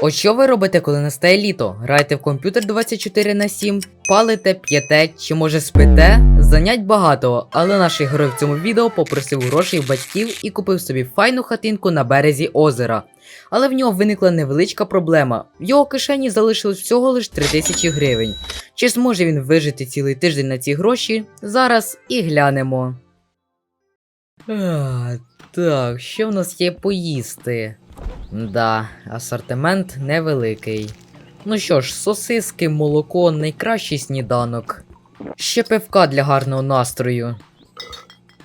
Ось що ви робите, коли настає літо? Граєте в комп'ютер 24 на 7, палите, п'єте чи може спите? Занять багато, але наш герой в цьому відео попросив грошей в батьків і купив собі файну хатинку на березі озера. Але в нього виникла невеличка проблема. В його кишені залишилось всього лиш 3000 гривень. Чи зможе він вижити цілий тиждень на ці гроші? Зараз і глянемо. А, так, що в нас є поїсти? Да, асортимент невеликий. Ну що ж, сосиски, молоко, найкращий сніданок. Ще пивка для гарного настрою.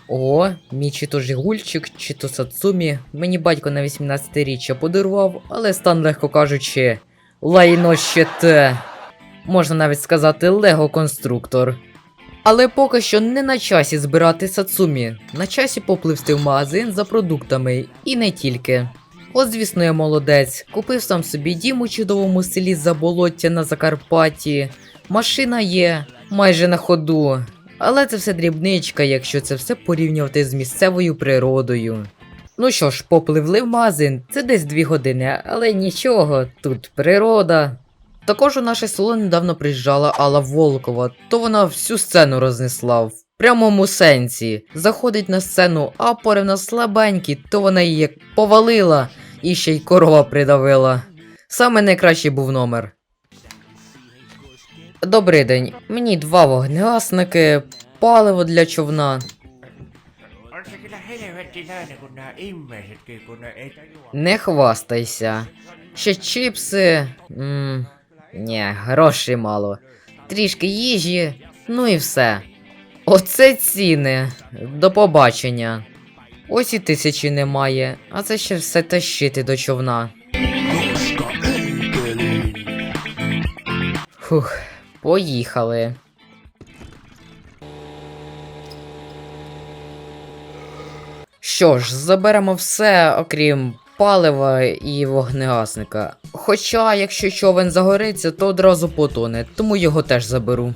О, мій чи то жигульчик, чи то сацумі. Мені батько на 18-річчя подарував, але стан, легко кажучи, лайно ще те. Можна навіть сказати лего-конструктор. Але поки що не на часі збирати сацумі. На часі попливсти в магазин за продуктами і не тільки. От, звісно, я молодець. Купив сам собі дім у чудовому селі Заболоття на Закарпатті. Машина є майже на ходу. Але це все дрібничка, якщо це все порівнювати з місцевою природою. Ну що ж, попливли в магазин, це десь дві години, але нічого, тут природа. Також у наше село недавно приїжджала Алла Волкова, то вона всю сцену рознесла в прямому сенсі. Заходить на сцену, а порівна слабенький, то вона її як повалила і ще й корова придавила. Саме найкращий був номер. Добрий день, мені два вогнегасники, паливо для човна. Не хвастайся. Ще чипси. Ммм. Ні, грошей мало. Трішки їжі, ну і все. Оце ціни. До побачення. Ось і тисячі немає, а це ще все тащити до човна. Фух, поїхали. Що ж, заберемо все, окрім палива і вогнегасника. Хоча, якщо човен загориться, то одразу потоне, тому його теж заберу.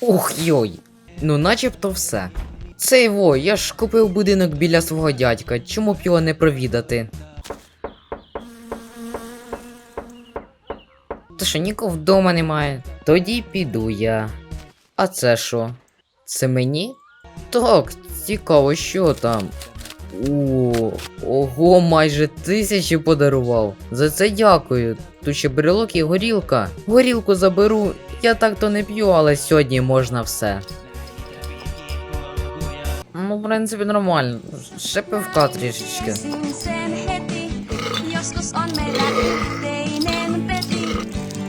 Ух йой. Ну, начебто все. Цей во, я ж купив будинок біля свого дядька, чому б його не провідати? Та що нікого вдома немає. Тоді піду я. А це що? Це мені? Так, цікаво, що там. О, ого, майже тисячі подарував. За це дякую. Тут ще брелок і горілка. Горілку заберу. Я так то не п'ю, але сьогодні можна все. Ну, в принципі, нормально. Ще пивка трішечки. Tiesin sen heti, joskus on meillä yhteinen peti.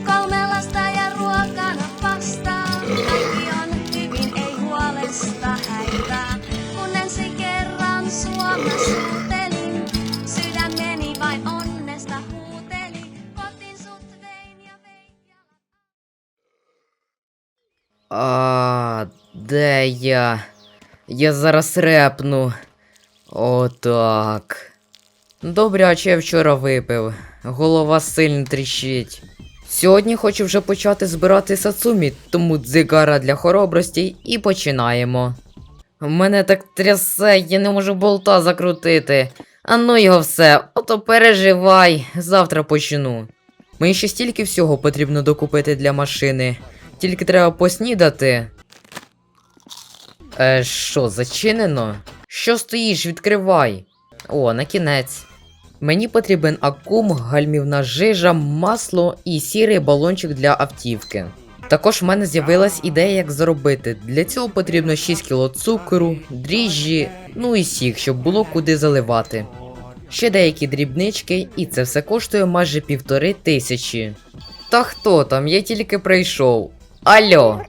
Kolme lasta ja ruokana vastaa. Kaikki on hyvin, ei huolesta häivää. Kun ensi kerran Suomessa suutelin, sydämeni vain onnesta huuteli. Kotiin sut vein ja vein ja... А, де я? Я зараз репну. Отак. Добряче я вчора випив. Голова сильно тріщить. Сьогодні хочу вже почати збирати сацумі, тому дзигара для хоробрості і починаємо. Мене так трясе, я не можу болта закрутити. А ну його все, ото переживай, завтра почну. Мені ще стільки всього потрібно докупити для машини. Тільки треба поснідати. Е, що, зачинено? Що стоїш, відкривай. О, на кінець. Мені потрібен акум, гальмівна жижа, масло і сірий балончик для автівки. Також в мене з'явилась ідея, як заробити. Для цього потрібно 6 кг цукру, дріжджі, ну і сік, щоб було куди заливати. Ще деякі дрібнички, і це все коштує майже півтори тисячі. Та хто там? Я тільки прийшов. Алло.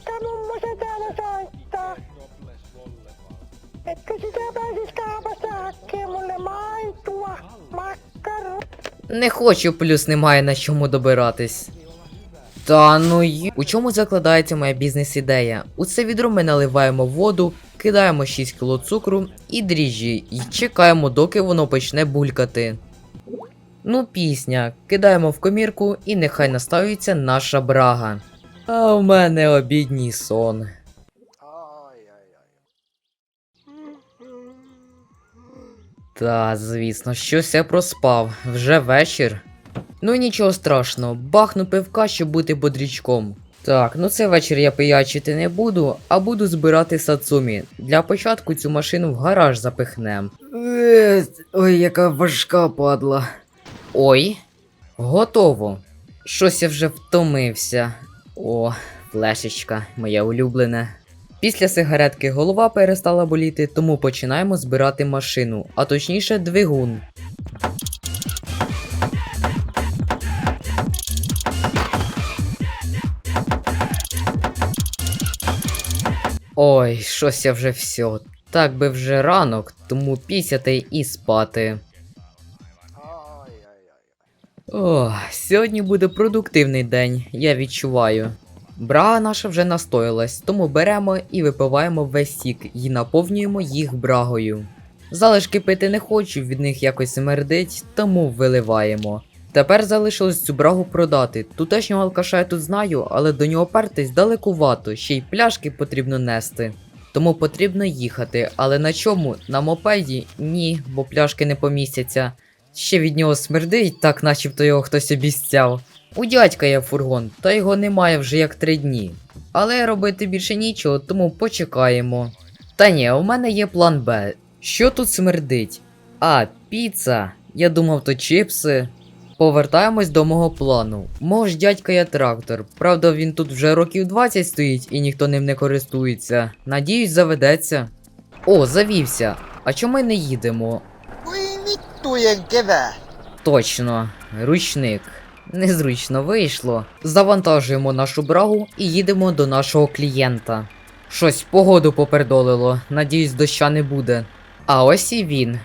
Не хочу, плюс немає на чому добиратись. Та ну й... У чому закладається моя бізнес-ідея? У це відро ми наливаємо воду, кидаємо 6 кг цукру і дріжджі, і чекаємо, доки воно почне булькати. Ну, пісня, кидаємо в комірку і нехай наставиться наша брага. А в мене обідній сон. Та, звісно, щось я проспав. Вже вечір. Ну нічого страшного, бахну пивка, щоб бути бодрічком. Так, ну це вечір я пиячити не буду, а буду збирати сацумі. Для початку цю машину в гараж запихнем. Е, Ой, яка важка падла. Ой, готово. Щось я вже втомився. О, флешечка, моя улюблена. Після сигаретки голова перестала боліти, тому починаємо збирати машину, а точніше двигун. Ой, щось я вже все. Так би вже ранок, тому пісяти і спати. О, сьогодні буде продуктивний день, я відчуваю. Брага наша вже настоялась, тому беремо і випиваємо весь сік і наповнюємо їх брагою. Залишки пити не хочу, від них якось смердить, тому виливаємо. Тепер залишилось цю брагу продати. Тутешнього алкаша я тут знаю, але до нього пертись далекувато, ще й пляшки потрібно нести. Тому потрібно їхати, але на чому? На мопеді? Ні, бо пляшки не помістяться. Ще від нього смердить, так начебто його хтось обіцяв. У дядька є фургон, та його немає вже як три дні. Але робити більше нічого, тому почекаємо. Та ні, у мене є план Б. Що тут смердить? А, піца. Я думав, то чипси. Повертаємось до мого плану. Мого ж дядька є трактор. Правда, він тут вже років 20 стоїть і ніхто ним не користується. Надіюсь, заведеться. О, завівся. А чому ми не їдемо? Точно, ручник. Незручно вийшло. Завантажуємо нашу брагу і їдемо до нашого клієнта. Щось погоду попердолило, надіюсь, доща не буде. А ось і він.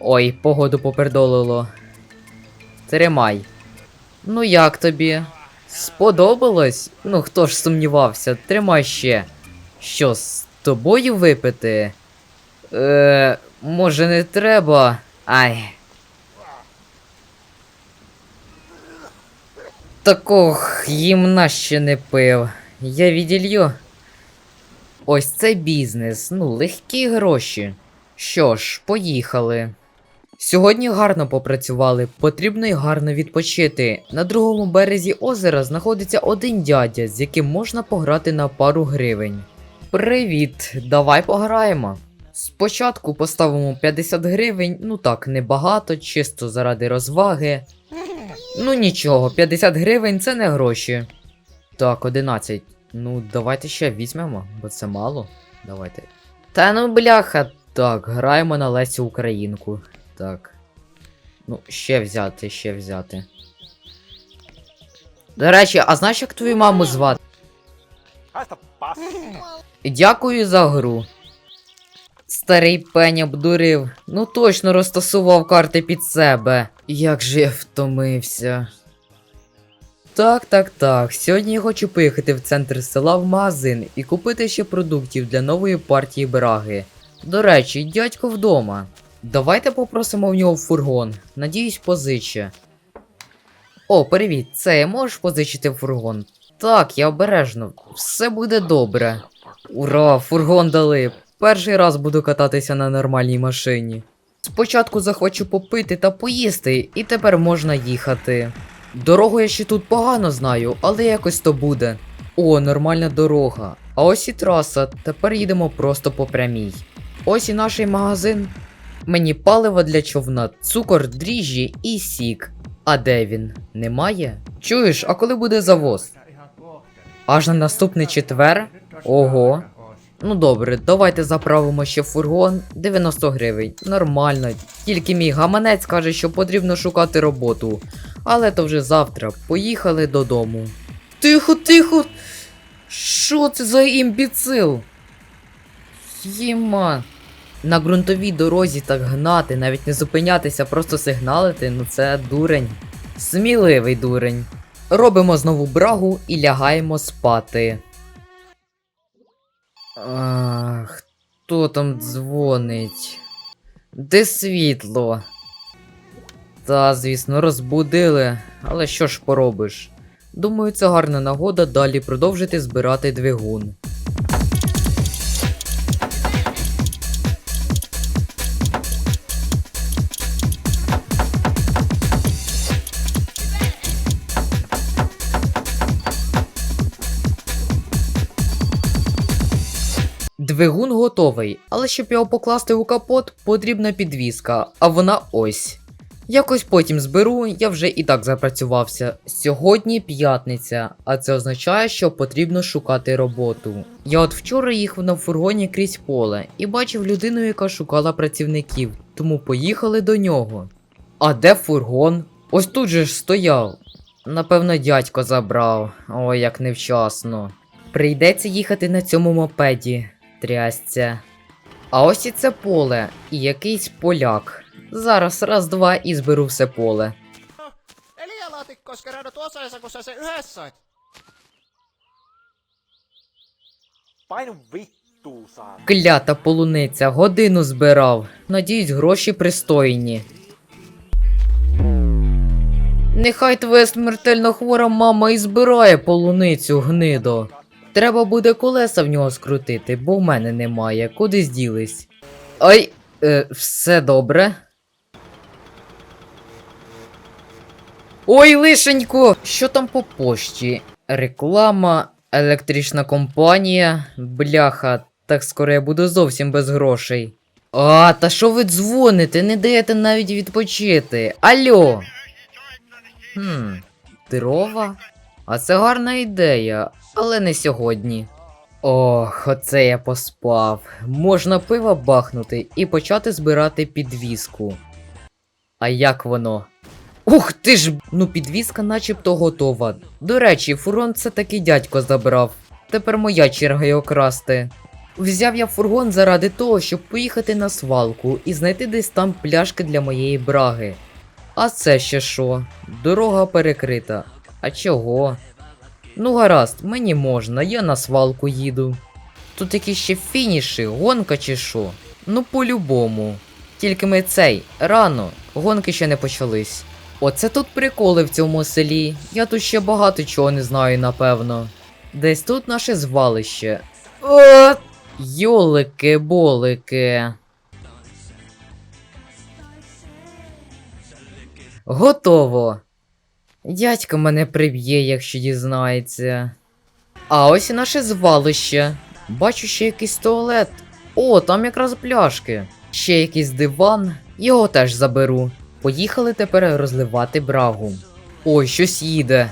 Ой, погоду попердолило. Тримай. Ну як тобі? Сподобалось? Ну хто ж сумнівався, тримай ще. Що, з тобою випити? Е, може не треба. Ай. Такох гімна ще не пив. Я віділью. Ось це бізнес, ну, легкі гроші. Що ж, поїхали. Сьогодні гарно попрацювали, потрібно й гарно відпочити. На другому березі озера знаходиться один дядя, з яким можна пограти на пару гривень. Привіт, давай пограємо. Спочатку поставимо 50 гривень, ну так, небагато, чисто заради розваги. Ну нічого, 50 гривень це не гроші. Так, 11. Ну, давайте ще візьмемо, бо це мало. Давайте. Та ну бляха. Так, граємо на Лесю Українку. Так. Ну, ще взяти, ще взяти. До речі, а знаєш, як твою маму звати? Дякую за гру. Старий пень обдурив. Ну точно розтасував карти під себе. Як же я втомився. Так, так, так. Сьогодні я хочу поїхати в центр села в магазин і купити ще продуктів для нової партії браги. До речі, дядько вдома. Давайте попросимо в нього фургон. Надіюсь, позиче. О, привіт, це можеш позичити фургон? Так, я обережно. Все буде добре. Ура, фургон дали. Перший раз буду кататися на нормальній машині. Спочатку захочу попити та поїсти, і тепер можна їхати. Дорогу я ще тут погано знаю, але якось то буде. О, нормальна дорога. А ось і траса, тепер їдемо просто по прямій. Ось і наш магазин. Мені паливо для човна, цукор, дріжджі і сік. А де він? Немає? Чуєш, а коли буде завоз? Аж на наступний четвер? Ого. Ну добре, давайте заправимо ще фургон 90 гривень. Нормально. Тільки мій гаманець каже, що потрібно шукати роботу. Але то вже завтра. Поїхали додому. Тихо, тихо. Що це за імбіцил? Єма. На ґрунтовій дорозі так гнати, навіть не зупинятися, просто сигналити, ну це дурень. Сміливий дурень. Робимо знову брагу і лягаємо спати. Хто там дзвонить? Де світло? Та, звісно, розбудили, але що ж поробиш? Думаю, це гарна нагода далі продовжити збирати двигун. Двигун готовий, але щоб його покласти у капот, потрібна підвіска, а вона ось. Якось потім зберу, я вже і так запрацювався. Сьогодні п'ятниця, а це означає, що потрібно шукати роботу. Я от вчора їхав на фургоні крізь поле і бачив людину, яка шукала працівників, тому поїхали до нього. А де фургон? Ось тут же ж стояв. Напевно, дядько забрав. Ой, як невчасно. Прийдеться їхати на цьому мопеді, трясця. А ось і це поле, і якийсь поляк. Зараз раз-два і зберу все поле. Клята полуниця, годину збирав. Надіюсь, гроші пристойні. Нехай твоя смертельно хвора мама і збирає полуницю, гнидо. Треба буде колеса в нього скрутити, бо в мене немає. Куди зділись? Ай, е, все добре. Ой, лишенько! Що там по пошті? Реклама, електрична компанія, бляха, так скоро я буду зовсім без грошей. А, та що ви дзвоните? Не даєте навіть відпочити. Алло. Хм, дрова? А це гарна ідея, але не сьогодні. Ох, оце я поспав. Можна пива бахнути і почати збирати підвіску. А як воно? Ух ти ж! Ну підвіска начебто готова. До речі, фургон це таки дядько забрав. Тепер моя черга його красти. Взяв я фургон заради того, щоб поїхати на свалку і знайти десь там пляшки для моєї браги. А це ще що? Дорога перекрита. А чого? Ну гаразд, мені можна, я на свалку їду. Тут якісь ще фініші, гонка чи що? Ну по-любому. Тільки ми цей, рано, гонки ще не почались. Оце тут приколи в цьому селі. Я тут ще багато чого не знаю, напевно. Десь тут наше звалище. О! Йолики-болики. Готово. Дядько мене приб'є, якщо дізнається. А ось і наше звалище. Бачу ще якийсь туалет. О, там якраз пляшки. Ще якийсь диван. Його теж заберу. Поїхали тепер розливати брагу. Ой, щось їде.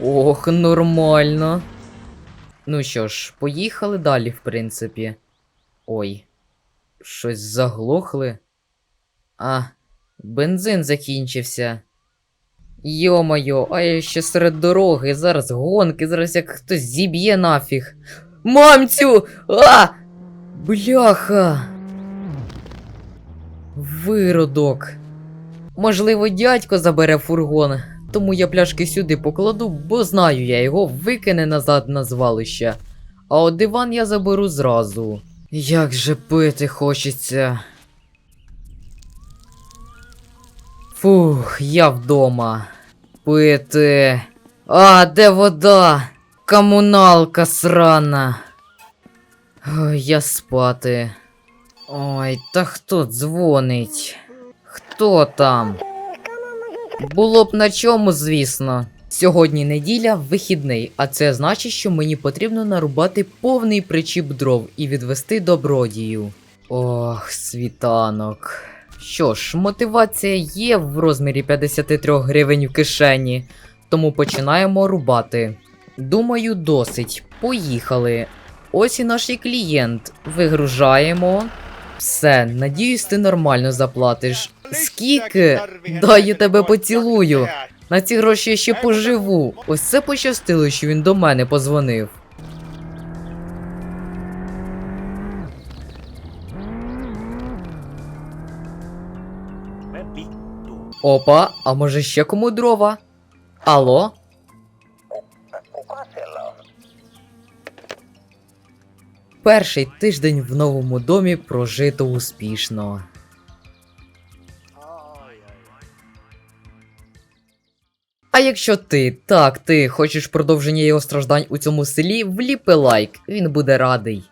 Ох, нормально. Ну що ж, поїхали далі, в принципі. Ой. Щось заглохли. А, бензин закінчився. Йо-моє, а я ще серед дороги, зараз гонки, зараз як хтось зіб'є нафіг. Мамцю! А! Бляха! Виродок. Можливо, дядько забере фургон, тому я пляшки сюди покладу, бо знаю я його викине назад на звалище. А от диван я заберу зразу. Як же пити хочеться. Фух, я вдома. Пити. А, де вода? Комуналка срана. Ой, я спати. Ой, та хто дзвонить? Хто там? Було б на чому, звісно. Сьогодні неділя, вихідний, а це значить, що мені потрібно нарубати повний причіп дров і відвести добродію. Ох, світанок. Що ж, мотивація є в розмірі 53 гривень в кишені, тому починаємо рубати. Думаю, досить. Поїхали. Ось і наш клієнт. Вигружаємо. Все, надіюсь, ти нормально заплатиш. Скільки? Дай я тебе поцілую. На ці гроші я ще поживу. Ось це пощастило, що він до мене позвонив. Опа, а може ще кому дрова? Алло? Перший тиждень в новому домі прожито успішно. А якщо ти, так, ти хочеш продовження його страждань у цьому селі, вліпи лайк, він буде радий.